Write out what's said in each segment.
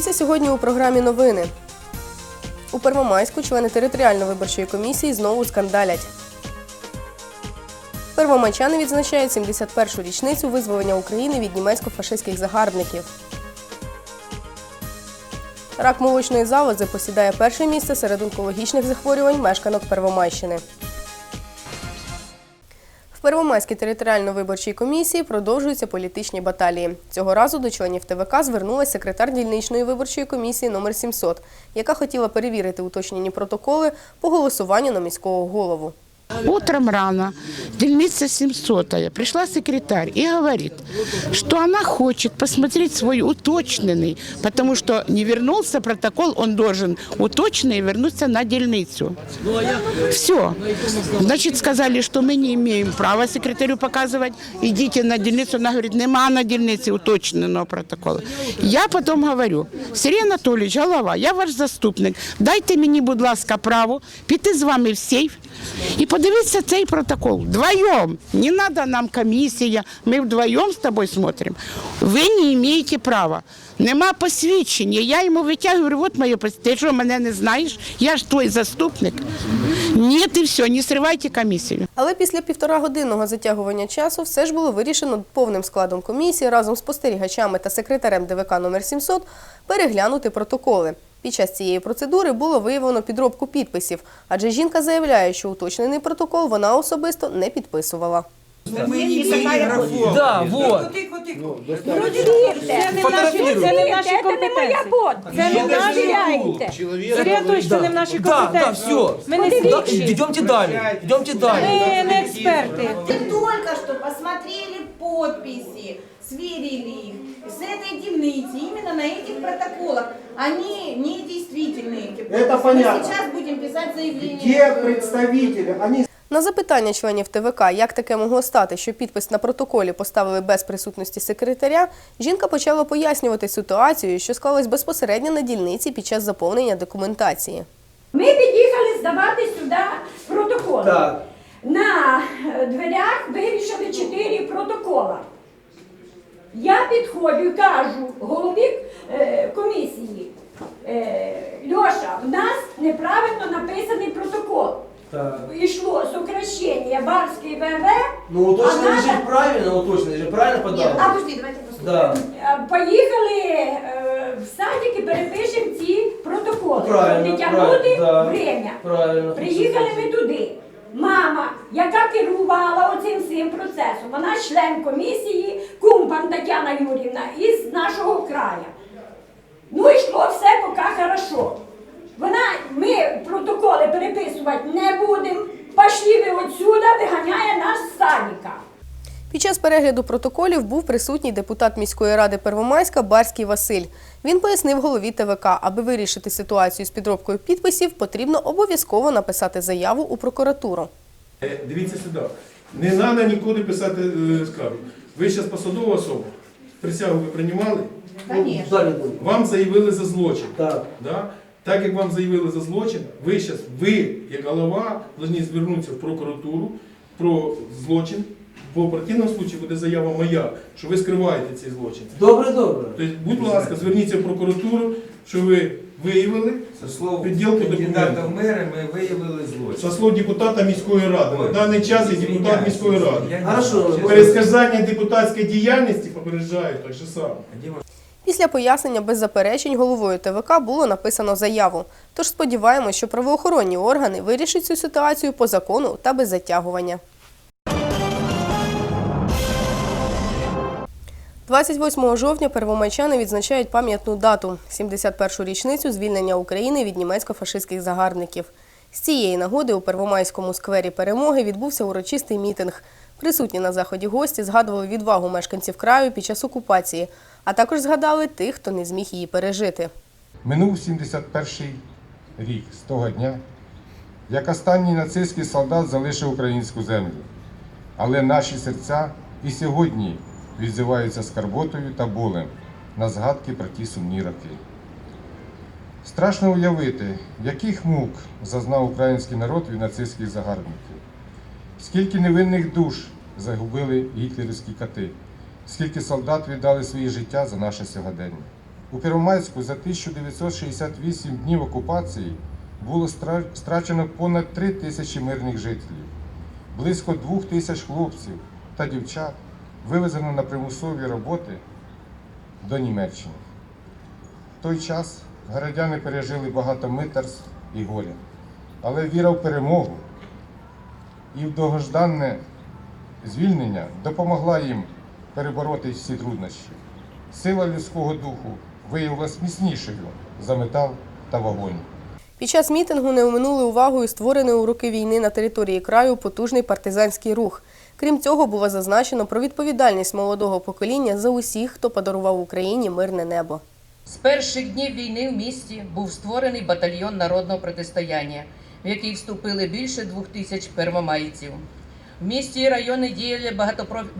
Дивіться сьогодні у програмі новини. У Первомайську члени територіальної виборчої комісії знову скандалять. Первомайчани відзначають 71-ю річницю визволення України від німецько-фашистських загарбників. Рак молочної залози посідає перше місце серед онкологічних захворювань мешканок Первомайщини. Первомайській територіально-виборчій комісії продовжуються політичні баталії. Цього разу до членів ТВК звернулася секретар дільничної виборчої комісії номер 700, яка хотіла перевірити уточнені протоколи по голосуванню на міського голову. Утром рано, дельница 700 пришла секретарь и говорит, что она хочет посмотреть свой уточненный, потому что не вернулся протокол, он должен уточненный вернуться на дельницу. Все. Значит, сказали, что мы не имеем права секретарю показывать, идите на дельницу. Она говорит, нема на дельниці уточненого протокола. Я потом говорю, Сергій Анатолійович, голова, я ваш заступник, дайте мені, будь ласка, право піти з вами в сейф і подивитися цей протокол. Вдвоєм. Не треба нам комісія, ми вдвоєм з тобою смотримо. Ви не маєте права. Нема посвідчення. Я йому витягую, говорю, от моє посвідчення. Ти що, мене не знаєш? Я ж твій заступник. Ні, і все, не сривайте комісію. Але після півторагодинного затягування часу все ж було вирішено повним складом комісії разом з спостерігачами та секретарем ДВК номер 700 переглянути протоколи. Під час цієї процедури було виявлено підробку підписів, адже жінка заявляє, що уточнений протокол вона особисто не підписувала. Да, вот. Це не наші, це не наші компетенції. Це не наші Сергій Анатолійович, це не в наші Да, да, компетенції. все. Ми не слідчі. идемте далее. Идемте далее. Ми не експерти. Только что посмотрели подписи, сверили их с этой дивницы, именно на этих протоколах. Они недействительные, эти подписи. Это понятно. Мы сейчас будем писать заявление. Где представители? Они На запитання членів ТВК, як таке могло стати, що підпис на протоколі поставили без присутності секретаря, жінка почала пояснювати ситуацію, що склалась безпосередньо на дільниці під час заповнення документації. Ми під'їхали здавати сюди протоколи. Так. На е, дверях вивішали чотири протокола. Я підходжу кажу голові е, комісії, е, Льоша, в нас неправильно написаний протокол. Так. Ішло сокращення Барський ВВ, Ну, уточнили надо- же правильно, уточнили же правильно Нет, подал? а, подожди, давайте послушаем. Да. Е, Поїхали е, в садик і перепишемо ці протоколи, щоб Правильно, не тягнути правильно, да. время. Правильно. Приїхали ми туди. Яка керувала оцим всім процесом, вона член комісії, кумпан Тетяна Юрівна із нашого краю. Ну, йшло все поки хорошо. Вона, ми протоколи переписувати не будемо. Пошли ви отсюда, виганяє нас з садика. Під час перегляду протоколів був присутній депутат міської ради Первомайська Барський Василь. Він пояснив голові ТВК, аби вирішити ситуацію з підробкою підписів, потрібно обов'язково написати заяву у прокуратуру. Е, Дивіться сюди. Не треба нікуди писати е, скаргу. Ви зараз посадова особа. Присягу ви приймали? Конечно. Вам заявили за злочин. Так. Да? Так як вам заявили за злочин, ви зараз, ви, як голова, повинні звернутися в прокуратуру про злочин. Бо в противному випадку буде заява моя, що ви скриваєте цей злочин. Добре, добре. Тобто, будь ласка, зверніться в прокуратуру, що ви виявили Со слов Підділку кандидата в документів. мери ми виявили злочин. со слов депутата міської ради. На даний час я депутат міської ради. Хорошо. Пересказання депутатської діяльності попереджають так же само. Після пояснення без заперечень головою ТВК було написано заяву. Тож сподіваємось, що правоохоронні органи вирішать цю ситуацію по закону та без затягування. 28 жовтня первомайчани відзначають пам'ятну дату 71-шу річницю звільнення України від німецько-фашистських загарбників. З цієї нагоди у Первомайському сквері перемоги відбувся урочистий мітинг. Присутні на заході гості згадували відвагу мешканців краю під час окупації, а також згадали тих, хто не зміг її пережити. Минув 71-й рік з того дня, як останній нацистський солдат залишив українську землю. Але наші серця і сьогодні відзиваються скарботою та болем на згадки про ті сумні роки. Страшно уявити, яких мук зазнав український народ від нацистських загарбників. Скільки невинних душ загубили гітлерівські кати, скільки солдат віддали свої життя за наше сьогодення. У Первомайську за 1968 днів окупації було страчено понад 3 тисячі мирних жителів. Близько 2 тисяч хлопців та дівчат вивезено на примусові роботи до Німеччини. В той час городяни пережили багато митерств і горя. Але віра в перемогу і в довгожданне звільнення допомогла їм перебороти всі труднощі. Сила людського духу виявилась міцнішою за метал та вогонь. Під час мітингу не оминули увагою створений у роки війни на території краю потужний партизанський рух. Крім цього, було зазначено про відповідальність молодого покоління за усіх, хто подарував Україні мирне небо. З перших днів війни в місті був створений батальйон народного протистояння, в який вступили більше двох тисяч первомайців. В місті і районі діяли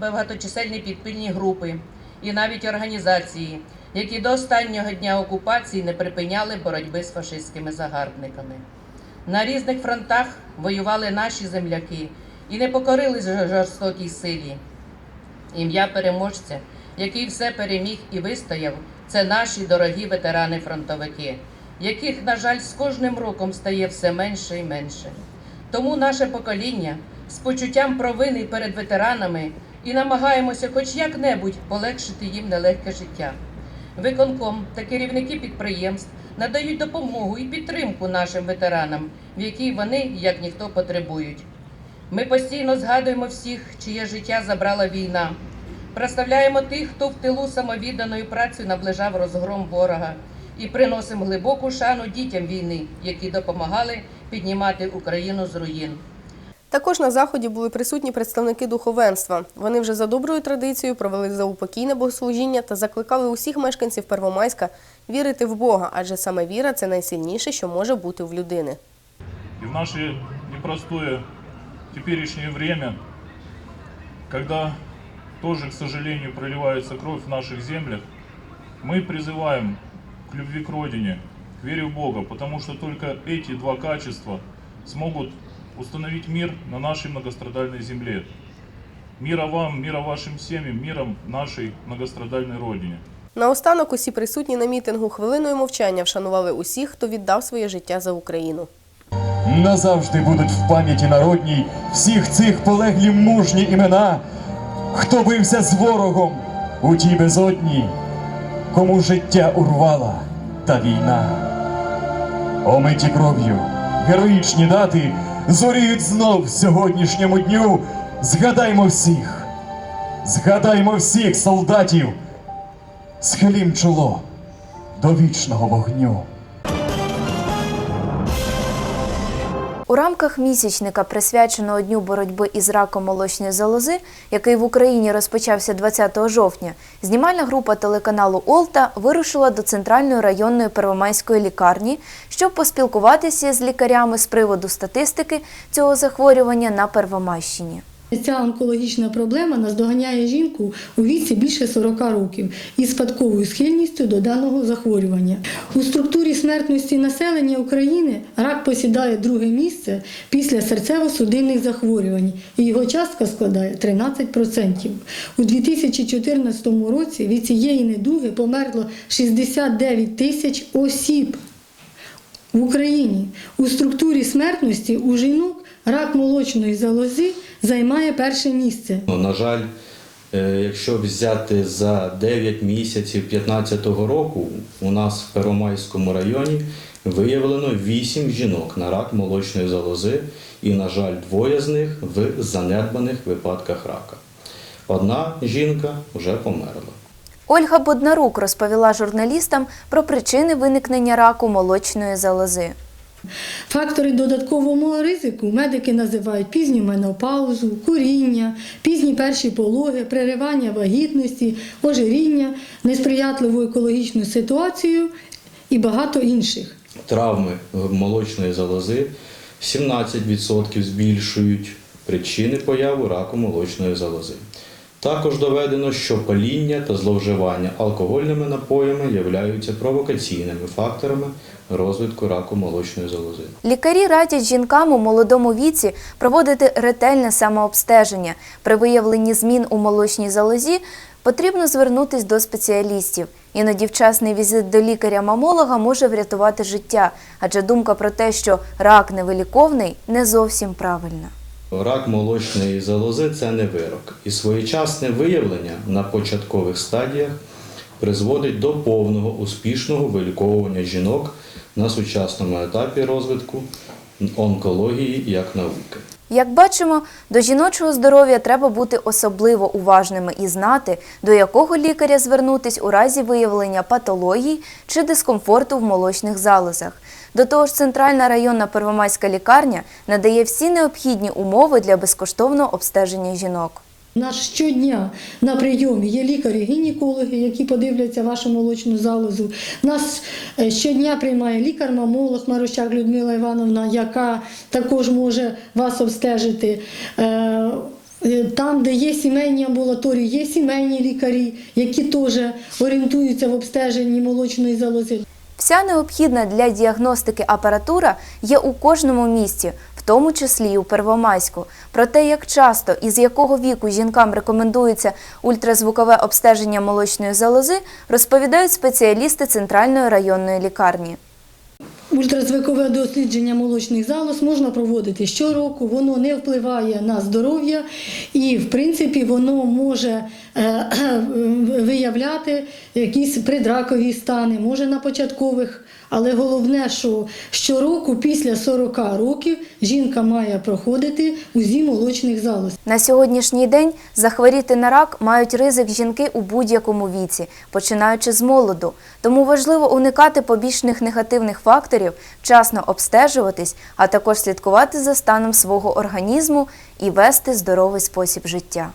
багаточисельні підпільні групи і навіть організації, які до останнього дня окупації не припиняли боротьби з фашистськими загарбниками. На різних фронтах воювали наші земляки і не покорились жорстокій силі. Ім'я переможця, який все переміг і вистояв, це наші дорогі ветерани-фронтовики, яких, на жаль, з кожним роком стає все менше і менше. Тому наше покоління з почуттям провини перед ветеранами і намагаємося хоч як-небудь полегшити їм нелегке життя. Виконком та керівники підприємств надають допомогу і підтримку нашим ветеранам, в якій вони, як ніхто, потребують. Ми постійно згадуємо всіх, чиє життя забрала війна. Прославляємо тих, хто в тилу самовідданою працею наближав розгром ворога, і приносимо глибоку шану дітям війни, які допомагали піднімати Україну з руїн. Також на заході були присутні представники духовенства. Вони вже за доброю традицією провели заупокійне богослужіння та закликали усіх мешканців Первомайська вірити в Бога, адже саме віра це найсильніше, що може бути в людини. И в наше непростое теперешнее время, когда тоже, к сожалению, проливается кровь в наших землях, мы призываем к любви к Родине, к вере в Бога, потому что только эти два качества смогут установить мир на нашей многострадальной земле. Мира вам, мира вашим семьям, миром нашей многострадальной Родине. Наостанок усі присутні на мітингу хвилиною мовчання вшанували усіх, хто віддав своє життя за Україну. Назавжди будуть в пам'яті народній всіх цих полеглі мужні імена, хто бився з ворогом у тій безодні, кому життя урвала та війна. Омиті кров'ю, героїчні дати зоріють знов сьогоднішньому дню. Згадаймо всіх, згадаймо всіх солдатів, схилім чоло до вічного вогню. У рамках місячника, присвяченого Дню боротьби із раком молочної залози, який в Україні розпочався 20 жовтня, знімальна група телеканалу Олта вирушила до центральної районної первомайської лікарні, щоб поспілкуватися з лікарями з приводу статистики цього захворювання на Первомайщині. Ця онкологічна проблема наздоганяє жінку у віці більше 40 років із спадковою схильністю до даного захворювання. У структурі смертності населення України рак посідає друге місце після серцево-судинних захворювань, і його частка складає 13%. У 2014 році від цієї недуги померло 69 тисяч осіб. В Україні у структурі смертності у жінок рак молочної залози займає перше місце. Ну, На жаль, е, якщо взяти за 9 місяців 2015 року, у нас в Первомайському районі виявлено 8 жінок на рак молочної залози, і, на жаль, двоє з них в занедбаних випадках рака. Одна жінка вже померла. Ольга Боднарук розповіла журналістам про причини виникнення раку молочної залози. Фактори додаткового ризику медики називають пізню менопаузу, куріння, пізні перші пологи, переривання вагітності, ожиріння, несприятливу екологічну ситуацію і багато інших. Травми молочної залози 17% збільшують причини появи раку молочної залози. Також доведено, що паління та зловживання алкогольними напоями являються провокаційними факторами розвитку раку молочної залози. Лікарі радять жінкам у молодому віці проводити ретельне самообстеження. При виявленні змін у молочній залозі потрібно звернутися до спеціалістів. Іноді вчасний візит до лікаря-мамолога може врятувати життя, адже думка про те, що рак невиліковний, не зовсім правильна. Рак молочної залози це не вирок, і своєчасне виявлення на початкових стадіях призводить до повного успішного виліковування жінок на сучасному етапі розвитку онкології як науки. Як бачимо, до жіночого здоров'я треба бути особливо уважними і знати, до якого лікаря звернутись у разі виявлення патологій чи дискомфорту в молочних залозах. До того ж, центральна районна первомайська лікарня надає всі необхідні умови для безкоштовного обстеження жінок. У нас щодня на прийомі є лікарі-гінекологи, які подивляться вашу молочну залозу. Нас е, щодня приймає лікар-мамолог Марущак Людмила Івановна, яка також може вас обстежити. Е, е, Там, де є сімейні амбулаторії, є сімейні лікарі, які теж орієнтуються в обстеженні молочної залози. Вся необхідна для діагностики апаратура є у кожному місті, в тому числі і у Первомайську. Про те, як часто і з якого віку жінкам рекомендується ультразвукове обстеження молочної залози, розповідають спеціалісти центральної районної лікарні. Ультразвукове дослідження молочних залоз можна проводити щороку, воно не впливає на здоров'я і, в принципі, воно може е, виявляти якісь предракові стани, може на початкових. Але головне, що щороку після 40 років жінка має проходити УЗІ молочних залоз. На сьогоднішній день захворіти на рак мають ризик жінки у будь-якому віці, починаючи з молоду. Тому важливо уникати побічних негативних факторів, вчасно обстежуватись, а також слідкувати за станом свого організму і вести здоровий спосіб життя.